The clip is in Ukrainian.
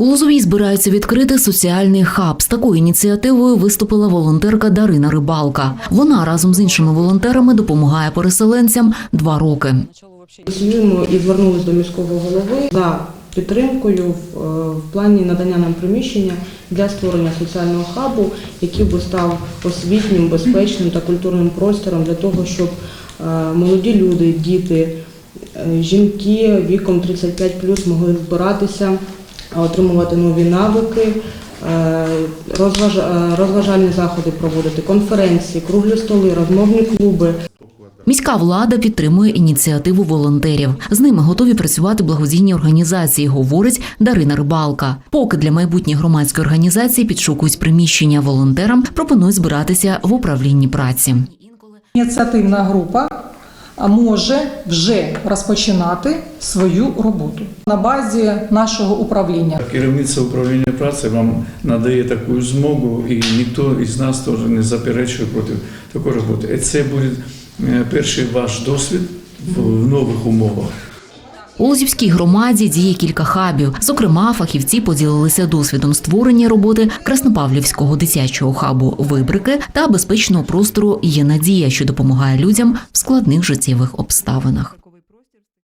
У Лозовій збираються відкрити соціальний хаб. З такою ініціативою виступила волонтерка Дарина Рибалка. Вона разом з іншими волонтерами допомагає переселенцям два роки. Ініціюємо і звернулися до міського голови за підтримкою в, е, в плані надання нам приміщення для створення соціального хабу, який би став освітнім, безпечним та культурним простором для того, щоб е, молоді люди, діти, е, жінки віком 35 могли збиратися, отримувати нові навики. е, розваж- е, Розважальні заходи проводити, конференції, круглі столи, розмовні клуби, Міська влада підтримує ініціативу волонтерів. З ними готові працювати благодійні організації, говорить Дарина Рибалка. Поки для майбутніх громадської організації підшукують приміщення волонтерам, пропонують збиратися в управлінні праці. Ініціативна група може вже розпочинати свою роботу на базі нашого управління. Керівництво управління праці вам надає таку змогу, і ніхто із нас теж не заперечує проти такої роботи. Це буде е, перший ваш досвід в нових умовах. У Лозівській громаді діє кілька хабів. Зокрема, фахівці поділилися досвідом створення роботи Краснопавлівського дитячого хабу вибрики та безпечного простору є надія, що допомагає людям в складних життєвих обставинах.